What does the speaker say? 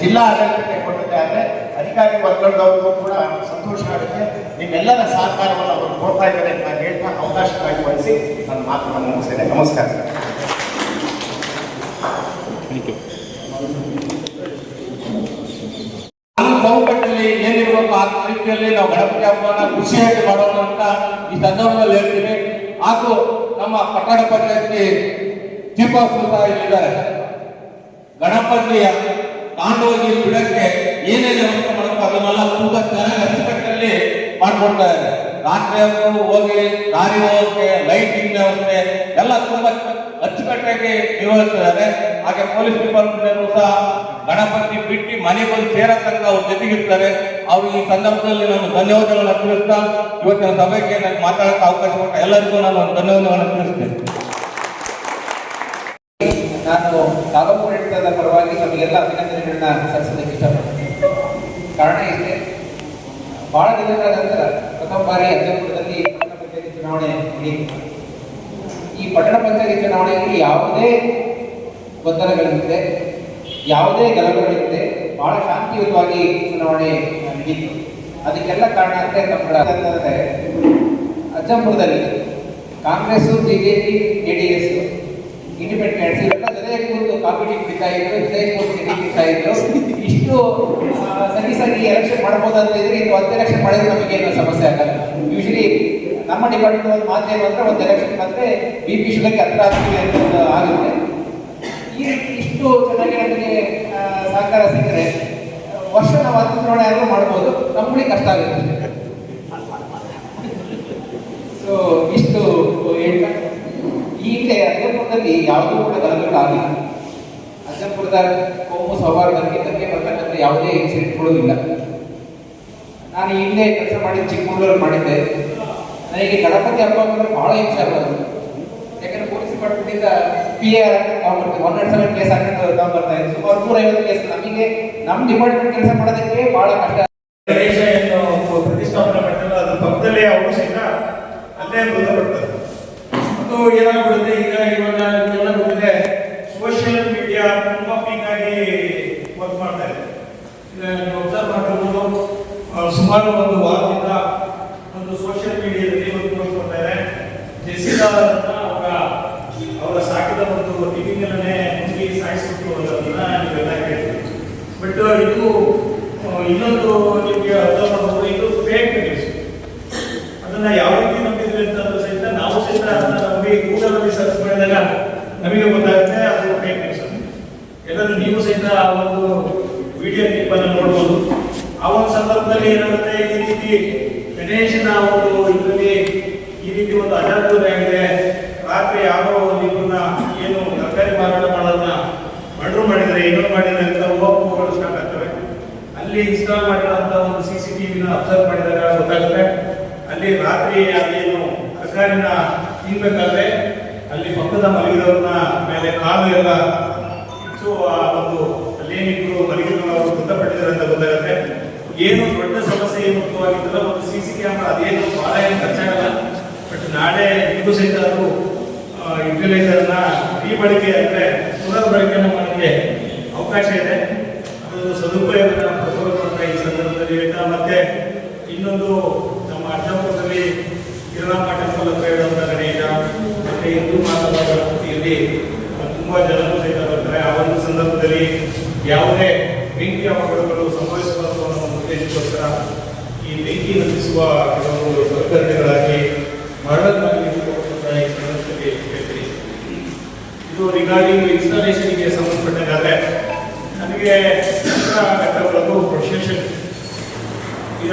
ಜಿಲ್ಲಾ ಆಡಳಿತಕ್ಕೆ ಕೊಟ್ಟಿದ್ದಾರೆ ಅಧಿಕಾರಿ ವರ್ಗದವ್ರಿಗೂ ಕೂಡ ಸಂತೋಷ ಆಗುತ್ತೆ. ನಿಮ್ಮೆಲ್ಲರ ಸಹಕಾರವನ್ನು ಅವರು ಕೊಡ್ತಾ ಇದ್ದಾರೆ ಅಂತ ನಾನು ಹೇಳ್ತಾ ಅವಕಾಶವಾಗಿ ವಹಿಸಿ ನನ್ನ ಮಾತನ್ನು ಮುಗಿಸ್ತೇನೆ. ನಮಸ್ಕಾರ. ಚೌಕಟ್ಟಲ್ಲಿ ಏನಿರಬೇಕು ಆ ರೀತಿಯಲ್ಲಿ ನಾವು ಗಣಪತಿ ಹಬ್ಬವನ್ನ ಖುಷಿಯಾಗಿ ಮಾಡೋಣ ಅಂತ ಈ ಸಂದರ್ಭದಲ್ಲಿ ಹೇಳ್ತೀವಿ ಹಾಗೂ ನಮ್ಮ ಪಟ್ಟಣ ಪಂಚಾಯತಿ ಚೀಫ್ ಆಫೀಸರ್ ಸಹ ಇಲ್ಲಿದ್ದಾರೆ. ಗಣಪತಿಯ ತಾಂಡೋಗಿ ಬಿಡಕ್ಕೆ ಏನೇನು ವ್ಯವಸ್ಥೆ ಮಾಡಬೇಕು ಅದನ್ನೆಲ್ಲ ತುಂಬ ಚೆನ್ನಾಗಿ ಅಚ್ಚುಕಟ್ಟಲ್ಲಿ ಮಾಡ್ಕೊಡ್ತಾ ಇದ್ದಾರೆ. ರಾತ್ರಿ ಹೋಗಿ, ದಾರಿ ವ್ಯವಸ್ಥೆ ಲೈಟಿಂಗ್ ವ್ಯವಸ್ಥೆ, ಎಲ್ಲ ತುಂಬ ಅಚ್ಚುಕಟ್ಟಾಗಿ ನಿರ್ವಹಿಸ್ತಿದ್ದಾರೆ ಹಾಗೆ ಪೊಲೀಸ್ ಡಿಪಾರ್ಟ್ಮೆಂಟ್ ಸಹ ಗಣಪತಿ ಬಿಟ್ಟು ಮನೆ ಬಂದು ಸೇರೋ ತನಕ ಅವ್ರ ಜೊತೆಗಿರ್ತಾರೆ. ಅವ್ರು ಈ ಸಂದರ್ಭದಲ್ಲಿ ನಾನು ಧನ್ಯವಾದಗಳನ್ನ ತಿಳಿಸ್ತಾ ಇವತ್ತಿನ ಸಭೆಗೆ ನನಗೆ ಮಾತಾಡೋಕೆ ಅವಕಾಶ ಕೊಟ್ಟ ಎಲ್ಲರಿಗೂ ನಾನು ಧನ್ಯವಾದಗಳನ್ನು ತಿಳಿಸ್ತೇನೆ. ನಾನು ತಾಲೂಕು ಪರವಾಗಿ ನಮಗೆಲ್ಲ ಅಭಿನಂದನೆಗಳನ್ನ ಸಲ್ಲಿಸೋದಕ್ಕೆ ಇಷ್ಟಪಡ್ತೀನಿ. ಕಾರಣ ಇದೆ ಬಹಳ ದಿನಗಳ ನಂತರ ಪ್ರಥಮ ಬಾರಿ ಅಜ್ಜಪುರದಲ್ಲಿ ಪಟ್ಟಣ ಪಂಚಾಯತಿ ಚುನಾವಣೆ ನಡೆಯಿತು. ಈ ಪಟ್ಟಣ ಪಂಚಾಯತಿ ಚುನಾವಣೆಯಲ್ಲಿ ಯಾವುದೇ ಗೊಂದಲಗಳಿಲ್ಲದೆ, ಯಾವುದೇ ಗಲಭೆಗಳಿಲ್ಲದೆ ಬಹಳ ಶಾಂತಿಯುತವಾಗಿ ಚುನಾವಣೆ ನಡೆಯಿತು. ಅದಕ್ಕೆಲ್ಲ ಕಾರಣ ಅಂದರೆ ನಮ್ಮ ಜೆ ಅಜ್ಜಂಪುರದಲ್ಲಿ ಕಾಂಗ್ರೆಸ್ ಬಿಜೆಪಿ ಜೆಡಿಎಸ್ ಇಂಡಿಪೆಂಡೆನ್ಸ್ ಇವೆಲ್ಲ ಜೊತೆ ಕೂತು ಕಾಫಿ ಟೀ ಕುಡಿತಾ ಇದ್ರು ಜೊತೆ ಇದ್ರು ಇಷ್ಟು ಸರಿ ಸರಿ ಎಲೆಕ್ಷನ್ ಮಾಡ್ಬೋದು ಅಂತ ಇದ್ರೆ ಇದು ಒಂದು ಎಲೆಕ್ಷನ್ ಮಾಡಿದ್ರೆ ನಮಗೆ ಏನು ಸಮಸ್ಯೆ ಆಗಲ್ಲ. ಯೂಶಲಿ ನಮ್ಮ ಡಿಪಾರ್ಟ್ಮೆಂಟ್ ಮಾಧ್ಯಮ ಮಾತೇನು ಅಂದ್ರೆ ಒಂದು ಎಲೆಕ್ಷನ್ ಬಂದ್ರೆ ಬಿ ಪಿ ಶುಗರ್ಗೆ ಹತ್ರ ಆಗ್ತೀವಿ ಅಂತ ಆಗುತ್ತೆ. ಈ ರೀತಿ ಇಷ್ಟು ಚೆನ್ನಾಗಿ ನಮಗೆ ಸಹಕಾರ ಸಿಕ್ಕರೆ, ವರ್ಷ ನಾವು ಹತ್ತು ಚುನಾವಣೆ ಆದ್ರೂ ಮಾಡ್ಬೋದು. ನಮ್ಮಳಿ ಕಷ್ಟ ಆಗುತ್ತೆ. ಸೊ ಇಷ್ಟು ಹೇಳ್ತಾ ಈಗಲೇ ಅಜ್ಜಪುರದಲ್ಲಿ ಯಾವುದೂ ಕೂಡ ಗಲಭೆಗಳಾಗಿಲ್ಲ ಅಜ್ಜಂಪುರದ ಕೋಮು ಸೌಹಾರ್ದಕ್ಕೆ ಧಕ್ಕೆ ಬರ್ತಕ್ಕಂಥ ಯಾವುದೇ ಇನ್ಸಿಡೆಂಟ್ಗಳು ಇಲ್ಲ. ನಾನು ಹಿಂದೆ ಕೆಲಸ ಮಾಡಿ ಚಿಕ್ಕಮಗಳೂರು ಮಾಡಿದ್ದೆ. ನನಗೆ ಗಣಪತಿ ಹಬ್ಬ ಅಂದ್ರೆ ಬಹಳ ಹಿಂಸೆ ಆಗೋದು ಯಾಕಂದ್ರೆ police ಡಿಪಾರ್ಟ್ಮೆಂಟಿಂದ P R one naught seven case ಹಾಕೊಂಡು ಬರ್ತಾ ಇದೆ ಸುಮಾರು ನೂರೈವತ್ತು ಕೇಸ್. ನಮಗೆ ನಮ್ಮ ಡಿಪಾರ್ಟ್ಮೆಂಟ್ ಕೆಲಸ ಮಾಡೋದಕ್ಕೆ ಬಹಳ ಕಷ್ಟ. ಗಣೇಶ ಏನು ಪ್ರತಿಷ್ಠಾಪನೆ ಮಾಡಿದ್ರು ಅದ್ರ ಪಕ್ಕದಲ್ಲೇ ಅವರು ಸಹಿತ ಅಲ್ಲೇ ಮೃತಪಡ್ತಾರೆ ಅದು ಏನಾಗ್ಬಿಡುತ್ತೆ? ಈಗ ಇವಾಗ ನಿಮ್ಗೆಲ್ಲ ಗೊತ್ತಿದೆ ಸೋಷಿಯಲ್ ಮೀಡಿಯಾ ತುಂಬಾ ಪೀಕ್ ಆಗಿ ವರ್ಕ್ ಮಾಡ್ತಾ ಇದೆ ಈಗ ನೀವು ಆ, ಸುಮಾರು ಒಂದು ವಾರದಿಂದ ಒಂದು ಸೋಷಿಯಲ್ ಮೀಡಿಯಾದಲ್ಲಿ ಒಂದು ಪೋಸ್ಟ್ ಇದೆ ಜೆಸಿಕಾ ಅವರ ಅವರ ಸಾಕಿದ ಒಂದು ಟಿವಿನಲ್ಲೇ ಮುಗಿ ಸಾಯಿಸ್ಬಿಟ್ಟು ಅನ್ನೋದನ್ನ ನೀವೆಲ್ಲ ಕೇಳ್ತೀವಿ ಬಟ್ ಇದು ಇನ್ನೊಂದು ನಿಮಗೆ ಅರ್ಥ ಮಾಡಬಹುದು ಇದು ಫೇಕ್ ನ್ಯೂಸ್ ಅದನ್ನ ಯಾವ ರೀತಿ ನಂಬಿದ್ವಿ ಅಂತಂದ್ರೆ ಸಹಿತ ನಾವು ಸಹಿತ ಅದನ್ನ ನಂಬಿ ಗೂಗಲ್ ಅಲ್ಲಿ ಸರ್ಚ್ ಮಾಡಿದಾಗ ನಮಗೆ ಗೊತ್ತಾಗುತ್ತೆ ಅದು ಫೇಕ್ ನ್ಯೂಸ್ ಅಂತ ಎಲ್ಲರೂ ನೀವು ಸಹಿತ ಆ ಒಂದು ವಿಡಿಯೋ ಕ್ಲಿಪ್ ಅನ್ನು ನೋಡ್ಬೋದು ಆ ಒಂದು ಸಂದರ್ಭದಲ್ಲಿ ಏನಾಗುತ್ತೆ? ಈ ರೀತಿ ಗಣೇಶನ ಒಂದು ಇದರಲ್ಲಿ ಈ ರೀತಿ ಒಂದು ಅಜಾಗ್ರತೆ ಆಗಿದೆ. ರಾತ್ರಿ ಯಾರೋ ಒಂದು ಇಬ್ಬರನ್ನ ಏನು ತರಕಾರಿ ಮಾರಾಟ ಮಾಡೋದನ್ನ ಮರ್ಡರ್ ಮಾಡಿದ್ರೆ ಏನೋ ಮಾಡಿದ್ರೆ ಅಂತ ಹೋಗ್ಗಳು ಸ್ಟಾರ್ಟ್ ಆಗ್ತವೆ ಅಲ್ಲಿ ಇನ್ಸ್ಟಾಲ್ ಮಾಡಿರೋಂಥ ಒಂದು ಸಿ ಸಿ ಟಿವಿನ ಅಬ್ಸರ್ವ್ ಮಾಡಿದಾಗ ಗೊತ್ತಾಗುತ್ತೆ. ಅಲ್ಲಿ ರಾತ್ರಿ ಅಲ್ಲೇನು ತರಕಾರಿನ ತಿನ್ಬೇಕಾದ್ರೆ ಅಲ್ಲಿ ಪಕ್ಕದ ಮಲಗಿದವ್ರನ್ನ ಮೇಲೆ ಕಾಲು ಎಲ್ಲ ಇತ್ತು ಆ ಒಂದು ಅಲ್ಲೇನಿದ್ರು ಮಲಗಿದವರು ಮೃತಪಟ್ಟಿದ್ದಾರೆ ಅಂತ ಗೊತ್ತಾಗುತ್ತೆ. ಏನು ದೊಡ್ಡ ಸಮಸ್ಯೆ, ಏನು ಮುಖ್ಯವಾಗಿದ್ದಲ್ಲ, ಒಂದು ಸಿ ಸಿ ಕ್ಯಾಮ್ರಾ ಅದೇನು ಬಹಳ ಏನು ಖರ್ಚಾಗಲ್ಲ. ಬಟ್ ನಾಳೆ ಇದು ಸಹಿತ ಅದು ಯುಟಿಲೈಸರ್ನ ಈ ಬಳಕೆ ಅಂದ್ರೆ ಪುನರ್ ಬಳಕೆ ಮಾಡೋಕ್ಕೆ ಅವಕಾಶ ಇದೆ. ಅದು ಸದುಪಯೋಗ ಈ ಸಂದರ್ಭದಲ್ಲಿ ಹೇಳ್ತಾ, ಮತ್ತೆ ಇನ್ನೊಂದು ನಮ್ಮ ಅಜ್ಜಪುರದಲ್ಲಿ ಕಿರಣ ಪಾಠ ಹತ್ರ ಇರುವಂತ ಗಣೇಶ ಮತ್ತೆ ಹಿಂದೂ ಮಾತಾ ಗಣಪತಿಯಲ್ಲಿ ತುಂಬಾ ಜನರು ಸಹಿತ ಬರ್ತಾರೆ. ಆ ಒಂದು ಸಂದರ್ಭದಲ್ಲಿ ಯಾವುದೇ ಬೆಂಕಿ ಅವಘಡಗಳು ಒಂದು ಉದ್ದೇಶಕ್ಕೋಸ್ಕರ ಈ ಬೆಂಕಿ ನಂದಿಸುವ ಕೆಲವು ಸಲಕರಣೆಗಳಾಗಿ ಈ ಇದು ರಿಗಾರ್ಡಿಂಗ್ ಇನ್ಸ್ಟಾಲೇಷನ್ಗೆ ಸಂಬಂಧಪಟ್ಟಾಗ ನನಗೆ ಪ್ರೊಸೆಷನ್ ಈಗ